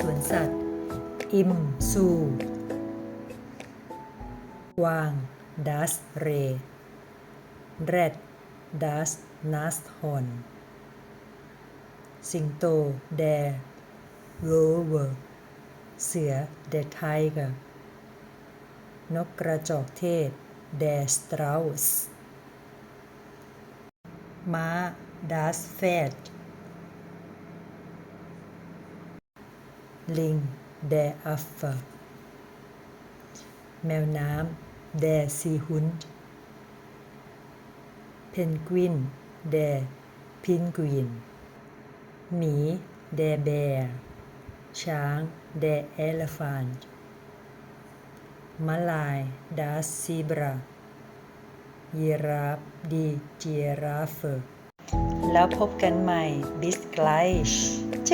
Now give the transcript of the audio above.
สวนสัตว์ อิม ซูวาง ดัส เรแรดดัส นัสฮอน สิงโต แดโรเวอร์เสือ เดไทเกอร์นกกระจอกเทศ แดสตราสม้าดัสเฟด ลิงแดอัฟเฟอร์แมวน้ำแดซีฮุนเพนกวินแดพินกวินหมีแดแบร์ช้างแดเอเลฟานต์มาลายดัสซีบรายีราฟดีเจราฟเฟอร์แล้วพบกันใหม่บิสไกลชเจ